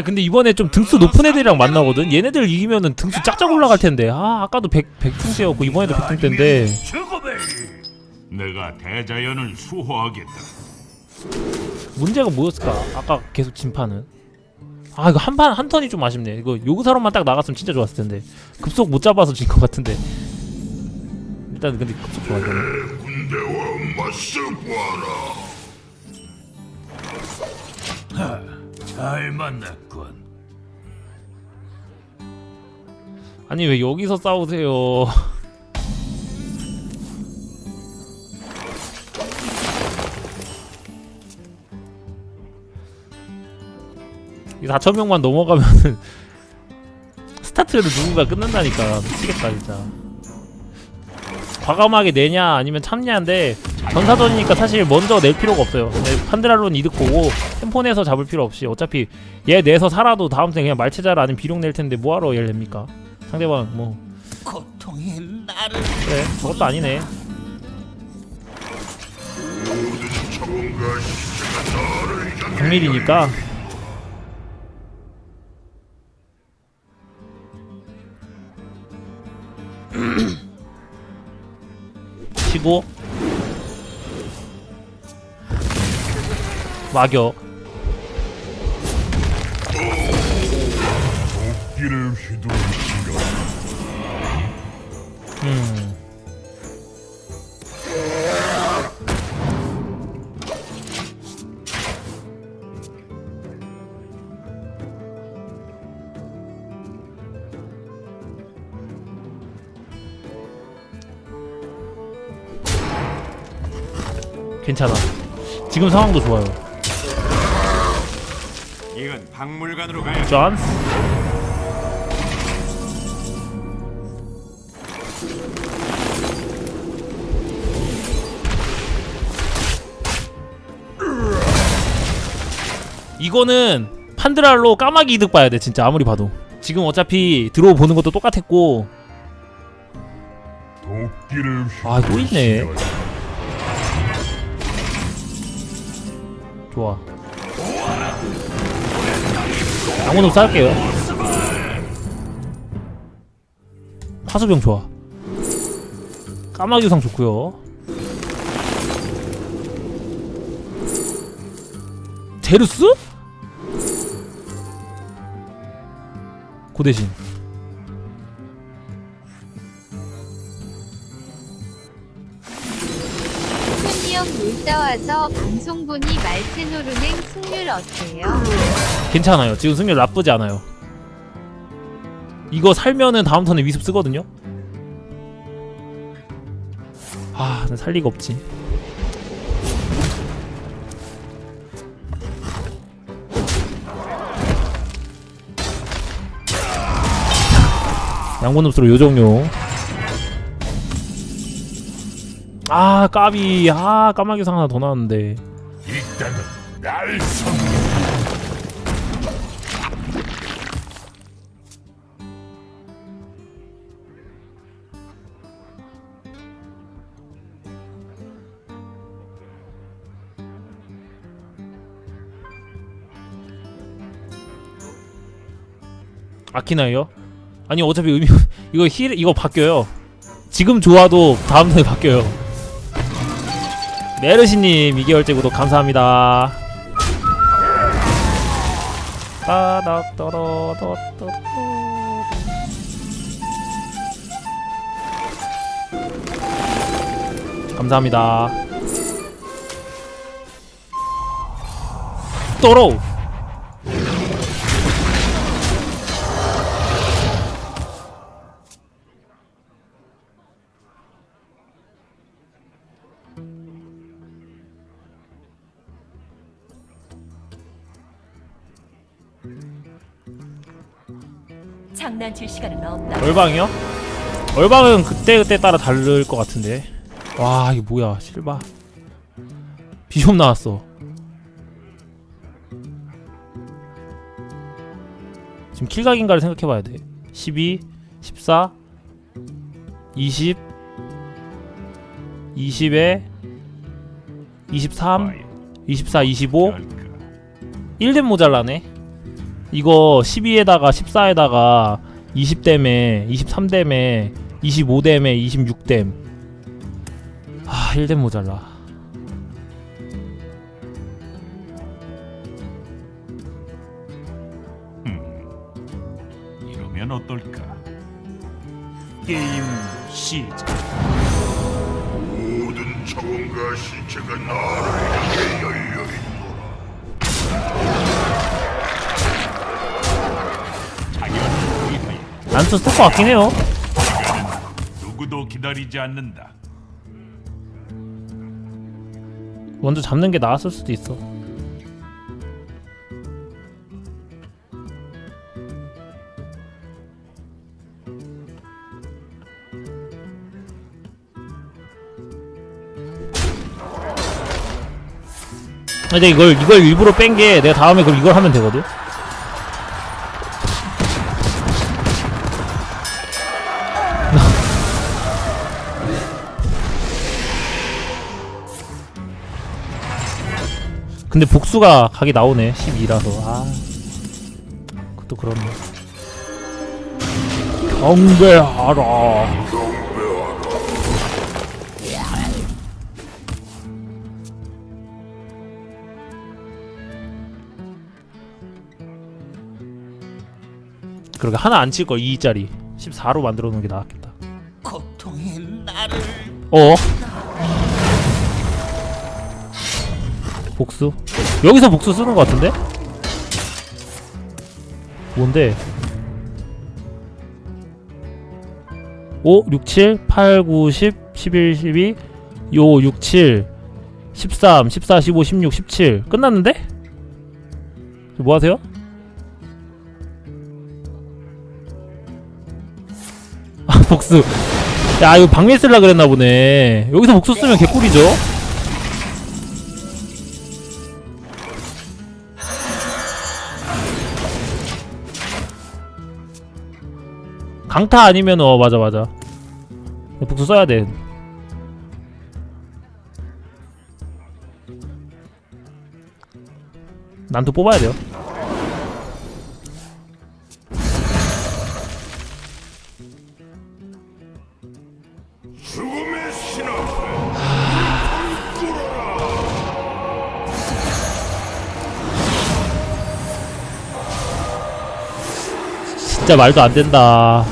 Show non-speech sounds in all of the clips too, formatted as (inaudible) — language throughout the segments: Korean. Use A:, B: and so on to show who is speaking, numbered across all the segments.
A: 아 근데 이번에 좀 등수 높은 애들이랑 만나거든. 얘네들 이기면은 등수 짝짝 올라갈 텐데. 아 아까도 100 100등대였고 이번에도 100등대인데.
B: 죽음을 내가 대자연을 수호하겠다.
A: 문제가 뭐였을까? 아까 계속 진파는. 아 이거 한 판 한 턴이 좀 아쉽네. 이거 요구사로만 딱 나갔으면 진짜 좋았을 텐데. 급속 못 잡아서 진 것 같은데. 일단 근데 급속 좋아 이거는.
B: 군대와 맞서 보아라. 잘 만났군.
A: 아니 왜 여기서 싸우세요? (laughs) 이 4천 명만 넘어가면은 (laughs) 스타트를 누군가 끝난다니까 미치겠다 진짜. 과감하게 내냐 아니면 참냐인데 전사전이니까 사실 먼저 낼 필요가 없어요. 근데 판드랄론 이득 보고 템포내서 잡을 필요 없이 어차피 얘 내서 살아도 다음 생 그냥 말체자를 아니면 비룡 낼 텐데 뭐하러 얘를 냅니까? 상대방 뭐
C: 고통이 나를
A: 그래 저것도 아니네 정밀이니까 치고
B: 시간.
A: 음 괜찮아. 지금 상황도 좋아요.
B: 이건 박물관으로 가야
A: 존. 이거는 판드랄로 까마귀 이득 봐야 돼 진짜. 아무리 봐도. 지금 어차피 들어보는 것도 똑같았고.
B: 도끼를
A: 아, 또 있네. 좋아 양원으로 쌀게요. 화수병 좋아. 까마귀 유상 좋고요. 제루스? 그 고대신
D: 놀다 와서 방송 보니 말테노르냉 승률 어때요?
A: 괜찮아요. 지금 승률 나쁘지 않아요. 이거 살면은 다음 턴에 위습 쓰거든요. 아, 살 리가 없지. 양곤 흡수로 요정용. 아, 까비. 아, 까마귀 상 하나 더 나왔는데.
B: 이따가 날 성.
A: 아키나요? 아니 어차피 의미 (laughs) 이거 힐 이거 바뀌어요. 지금 좋아도 다음 턴에 바뀌어요. 메르시님 2개월째 구독 감사합니다. 따닥따라따따 감사합니다. 또로
E: 장난칠 시간은 없다.
A: 얼방이요? 얼방은 그때 그때 따라 다를 것 같은데. 와 이게 뭐야 실바. 비숍 나왔어. 지금 킬각인가를 생각해봐야 돼. 12, 14, 20, 20에 23, 24, 25, 1렙 모자라네. 이거 12에다가 14에다가 20댐에 23댐에 25댐에 26댐 아 1댐 모자라
B: 이러면 어떨까?
C: 게임 시작.
B: 모든 자원과 신체가 나를 향해 열려 있노라.
A: 난투 것 같긴 해요
B: 누구도 기다리지 않는다.
A: 먼저 잡는 게 나았을 수도 있어 근데 이걸 이걸 일부러 뺀 게 내가 다음에 그럼 이걸 하면 되거든. 근데 복수가 각이 나오네. 12라서. 아. 그것도 그렇네. 경배하라. 그러게 하나 안칠거 2짜리. 14로 만들어 놓은 게 나았겠다.
C: 고통이 나를
A: 어? 복수? 여기서 복수 쓰는 것 같은데? 뭔데? 5, 6, 7, 8, 9, 10, 11, 12, 5, 6, 7, 13, 14, 15, 16, 17 끝났는데? 뭐 하세요? 아 복수 야 이거 방매 쓸라 그랬나 보네 여기서 복수 쓰면 개꿀이죠 강타 아니면 어 맞아 맞아 복수 써야 돼 난또 뽑아야 돼요. 진짜 말도 안 된다.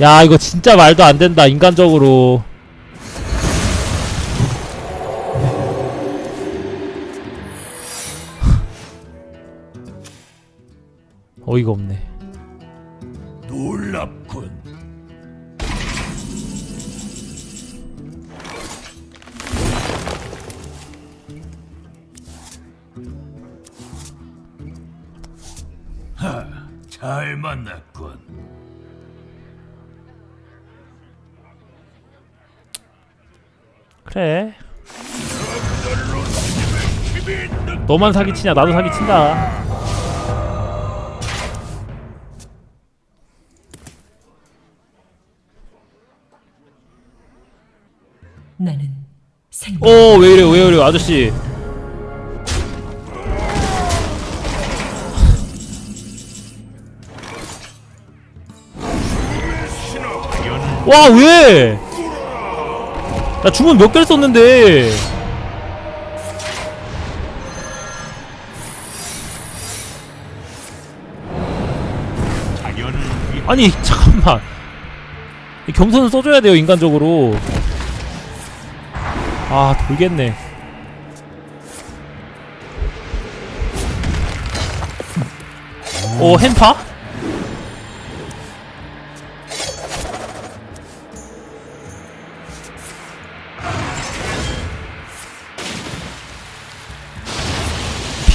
A: 야, 이거 진짜 말도 안 된다, 인간적으로. (laughs) 어이가 없네.
C: 놀랍군.
A: 그래. 너만 사기치냐, 나도 사기친다.
E: 나는 생.
A: 오, 왜 이래, 왜 이래, 아저씨. 와, 왜? 나 주문 몇 개를 썼는데. 아니, (laughs) 잠깐만. 이 겸손을 써줘야 돼요, 인간적으로. 아, 돌겠네. 오, 햄파?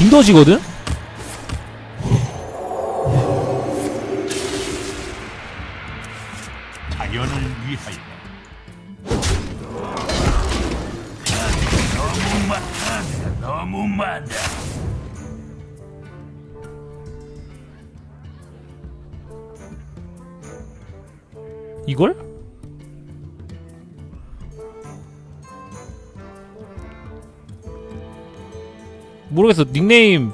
A: 빙더지거든?
B: 자연을 위하여.
A: 모르겠어. 닉네임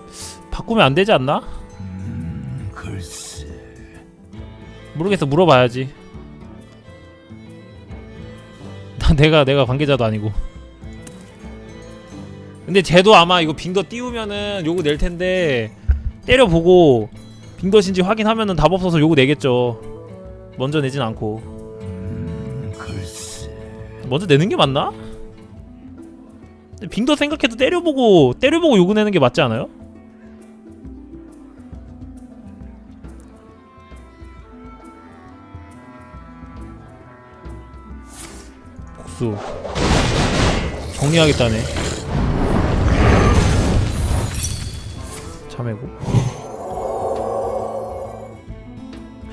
A: 바꾸면 안 되지 않나? 모르겠어. 물어봐야지. 나 내가 내가 관계자도 아니고. 근데 쟤도 아마 이거 빙더 띄우면은 요거 낼 텐데 때려보고 빙더신지 확인하면은 답 없어서 요거 내겠죠. 먼저 내진 않고.
B: 음, 글쎄.
A: 먼저 내는 게 맞나? 빙더 생각해도 때려보고 때려보고 요거 내는 게 맞지 않아요? 복수. 정리하겠다네. 참외고.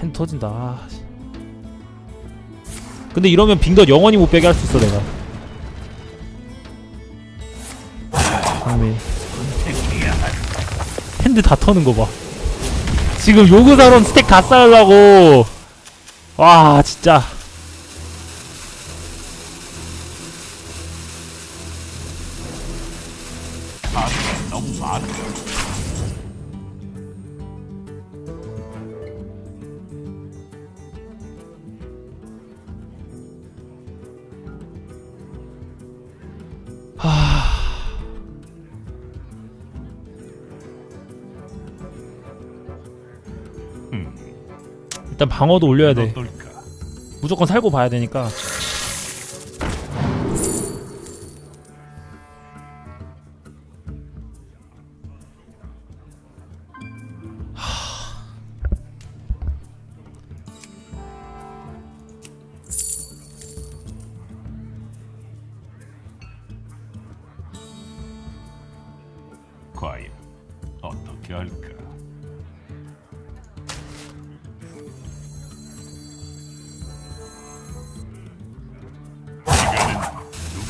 A: 핸드 터진다. 아, 씨. 근데 이러면 빙덧 영원히 못 빼게 할 수 있어 내가 핸드 다 터는 거 봐. 지금 요구사론 스택 다 쌓으려고. 와 진짜 일단 방어도 올려야 돼? 무조건 살고 봐야 되니까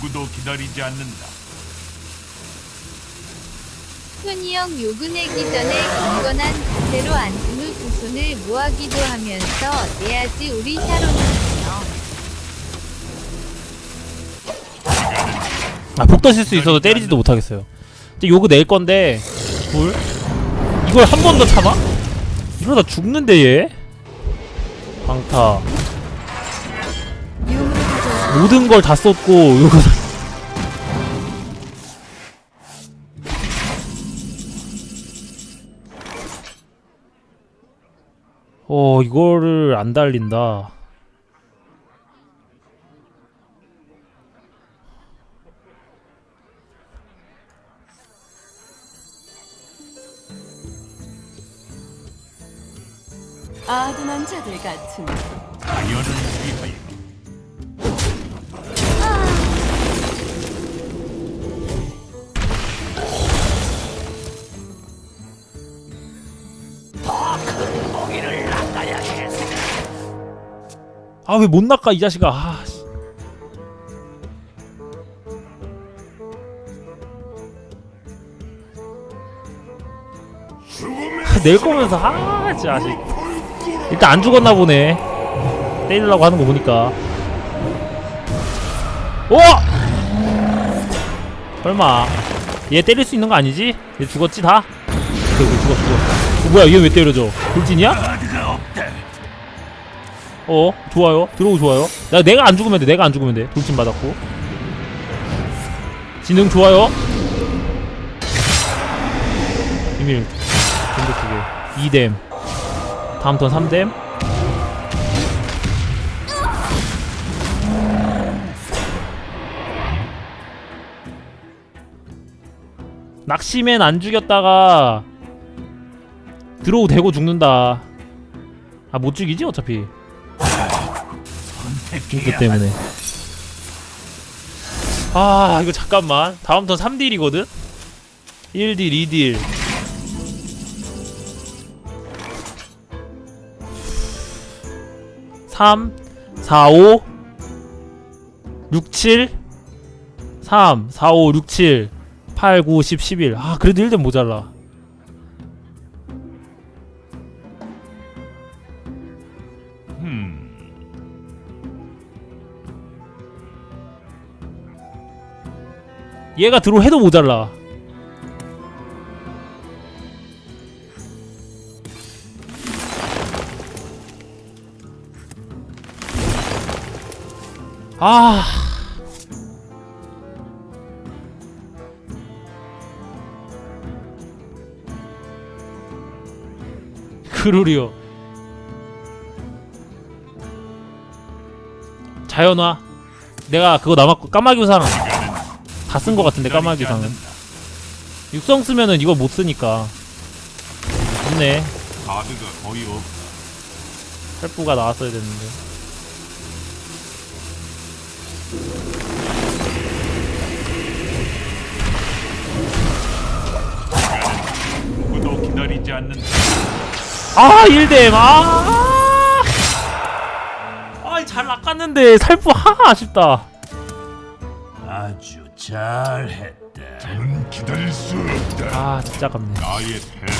B: 누구도 기다리지 않는다.
D: 현이 형 요구 내기 전에 경건한 자세로 앉은 후 두 손을 모아 기도 하면서 내야지 우리 샤론이요.
A: 아 복더 실수 있어서 때리지도 못하겠어요 이제 요거 낼 건데 둘 이걸 한 번 더 참아? 이러다 죽는데 얘 강타 모든 걸 다 썼고 요거. 어 이거를 안 달린다.
E: 아둔한 자들 같은.
B: 자연을 위하여.
A: 아 왜 못 낚아 이 자식아 아, 씨. 아, 낼 거면서 아 자식 일단 안 죽었나 보네 때리려고 하는 거 보니까 오! 설마 얘 때릴 수 있는 거 아니지? 얘 죽었지 다? 그래 그래 죽었어 죽었어 어, 뭐야 얘 왜 때려줘 돌진이야? 어? 좋아요? 들어오고 좋아요? 나 내가 안 죽으면 돼. 내가 안 죽으면 돼. 돌진 받았고. 지능 좋아요? 비밀 공격기계 2댐. 다음 턴 3댐. 낚시맨 안 죽였다가 드로우 대고 죽는다. 아 못 죽이지 어차피 핑크 때문에. 아 이거 잠깐만. 다음 턴 3딜이거든? 1딜 2딜. 삼, 사, 오, 육, 칠, 삼, 사, 오, 육, 칠, 팔, 구, 십, 십일. 아, 그래도 1등 모자라. 얘가 들어 해도 모자라. 아. 그러리요. 자연화 내가 그거 남았고 까마귀 우상 다쓴거 같은데 까마귀
B: 기다리지
A: 우상은.
B: 않는다.
A: 육성 쓰면은 이거 못 쓰니까. 좋네.
B: 카드가 거의 없다.
A: 헬프가 나왔어야 됐는데.
B: 누구도 기다리지 않는다.
A: 아 1대 아. 아잘 낚았는데 살부 하나 아쉽다.
C: 아주 잘했다.
B: 는 기다릴 수 없다.
A: 아 진짜 아깝네.
B: 나의 패배를